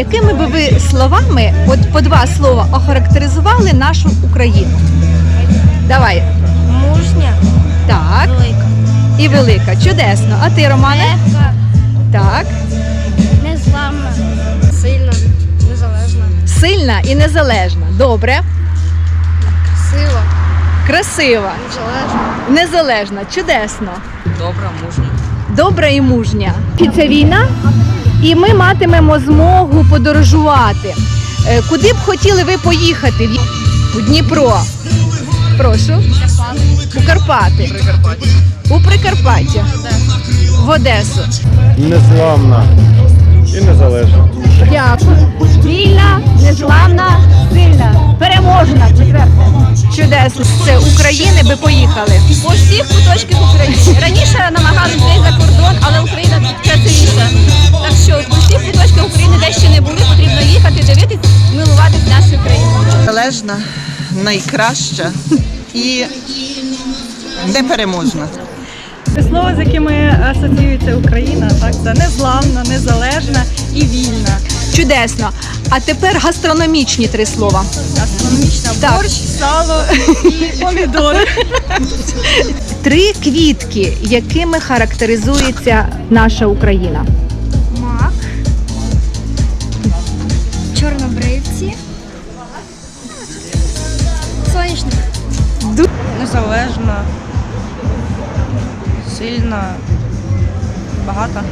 якими би ви словами, от по два слова, охарактеризували нашу Україну? Давай. Мужня, Так. велика, І велика. Чудесно. А ти, Романе? легка, Так. незламна, сильна, незалежна, Сильна і незалежна. Добре. сила, Красива. незалежна. Незалежна. Чудесно. Добра, мужня. Добра і мужня. І це війна, і ми матимемо змогу подорожувати. Е, Куди б хотіли ви поїхати? У Дніпро. Прошу. У Карпати. У Прикарпаття. В Одесу. незламна і незалежна. Дякую. Вільна, незламна, сильна, переможна. Четверте. Чудесно. Це України би поїхали. по всіх куточках України. Раніше намагалися за кордон, але Україна по всіх куточках де ще не були, потрібно їхати, дивитись, милуватись нашою країною. Залежна, найкраща і непереможна. Слово, з якими асоціюється Україна, так це незламна, незалежна і вільна. Чудесно. А тепер гастрономічні три слова. Астрономічна Так. борщ, сало і помідори. Три квітки, якими характеризується наша Україна. Соняшник. Незалежна, сильна, багата.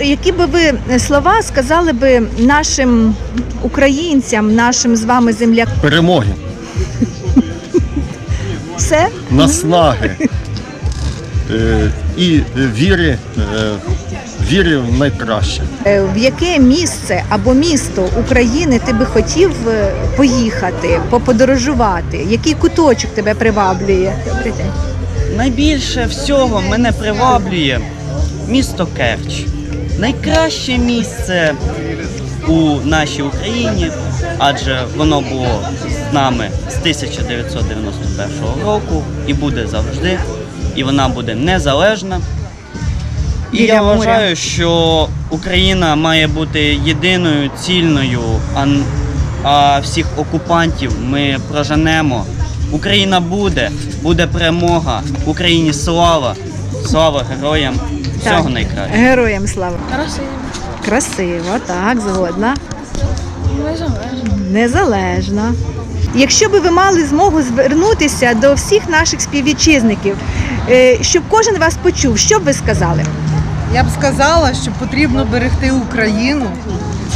Які би ви слова сказали би нашим українцям, нашим з вами землякам? Перемоги, Все? наснаги е, і вірі, е, вірі в найкраще. Е, В яке місце або місто України ти би хотів е, поїхати, поподорожувати? Який куточок тебе приваблює? Найбільше всього мене приваблює місто Керч. Найкраще місце у нашій Україні, адже воно було з нами з 1991 року і буде завжди, і вона буде незалежна. І Біля я моря. вважаю, що Україна має бути єдиною цільною, а, а всіх окупантів ми проженемо. Україна буде, буде перемога, Україні слава, слава героям, всього Так. найкращого. Героям слава. Красиво, Красиво, так, згодна. незалежна. Незалежна. Якщо би ви мали змогу звернутися до всіх наших співвітчизників, е, щоб кожен вас почув, що б ви сказали? Я б сказала, що потрібно берегти Україну,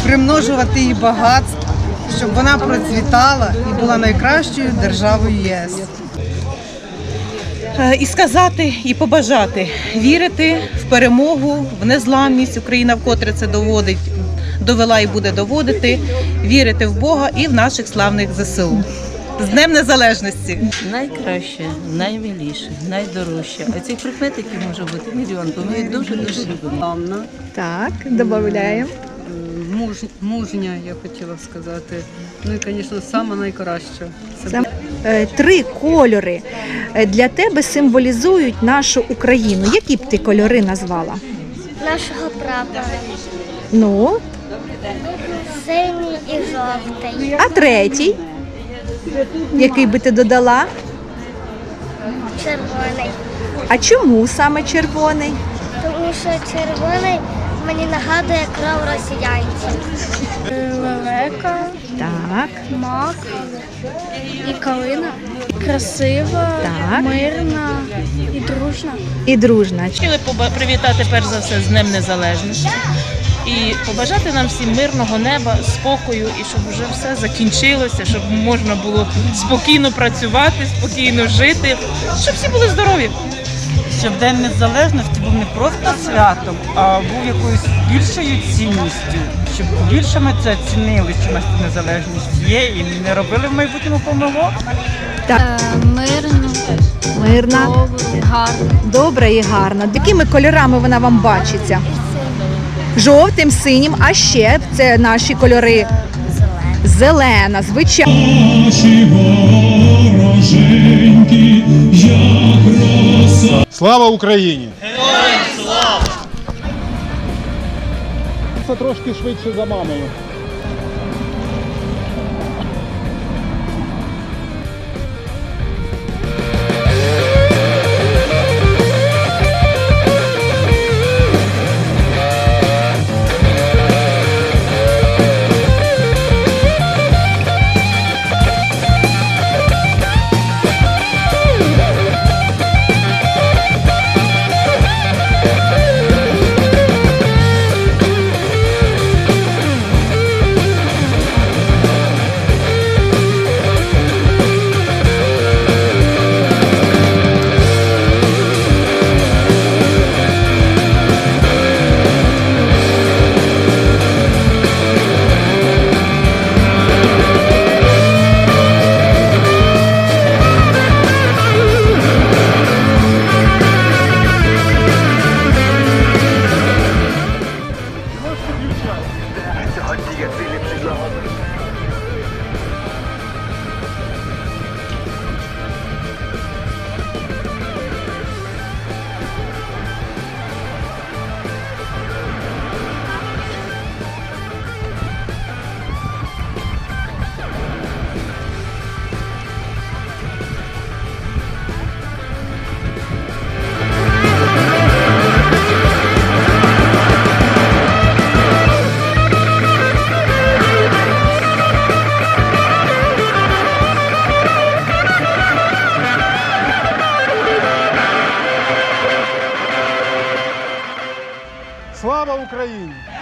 примножувати її багатство, щоб вона процвітала і була найкращою державою ЄС. Е, і сказати, і побажати вірити в перемогу, в незламність. Україна вкотре це доводить, довела і буде доводити. Вірити в Бога і в наших славних ЗСУ. З Днем Незалежності! Найкраще, наймиліше, найдорожче. А цих прикметиків може бути мільйон, бо ми їх дуже дуже любимо. Так, додаємо. Муж, мужня, я хотіла сказати. Ну і, звісно, саме найкраще. Сам- Е, Три кольори е, для тебе символізують нашу Україну. Які б ти кольори назвала? Нашого прапора. Ну, Синій і жовтий. а третій, який би ти додала? Червоний. А чому саме червоний? Тому що червоний мені нагадує кров росіянців. Лелека, Так, мак і калина. Красива, Так. мирна і дружна. і дружна. Хотіли поба- привітати перш за все з Днем Незалежності і побажати нам всім мирного неба, спокою і щоб вже все закінчилося, щоб можна було спокійно працювати, спокійно жити, щоб всі були здорові. Щоб День Незалежності був не просто святом, а був якоюсь більшою цінністю, щоб більше ми це цінили, що у нас незалежність є, і не робили в майбутньому помилок. Мирна, Мирна, гарна. добра і гарна. Якими кольорами вона вам бачиться? Жовтим, синім, а ще це наші кольори. Зелена, звичайно. Слава Україні! Героям слава! Це трошки швидше за мамою. Ucraine.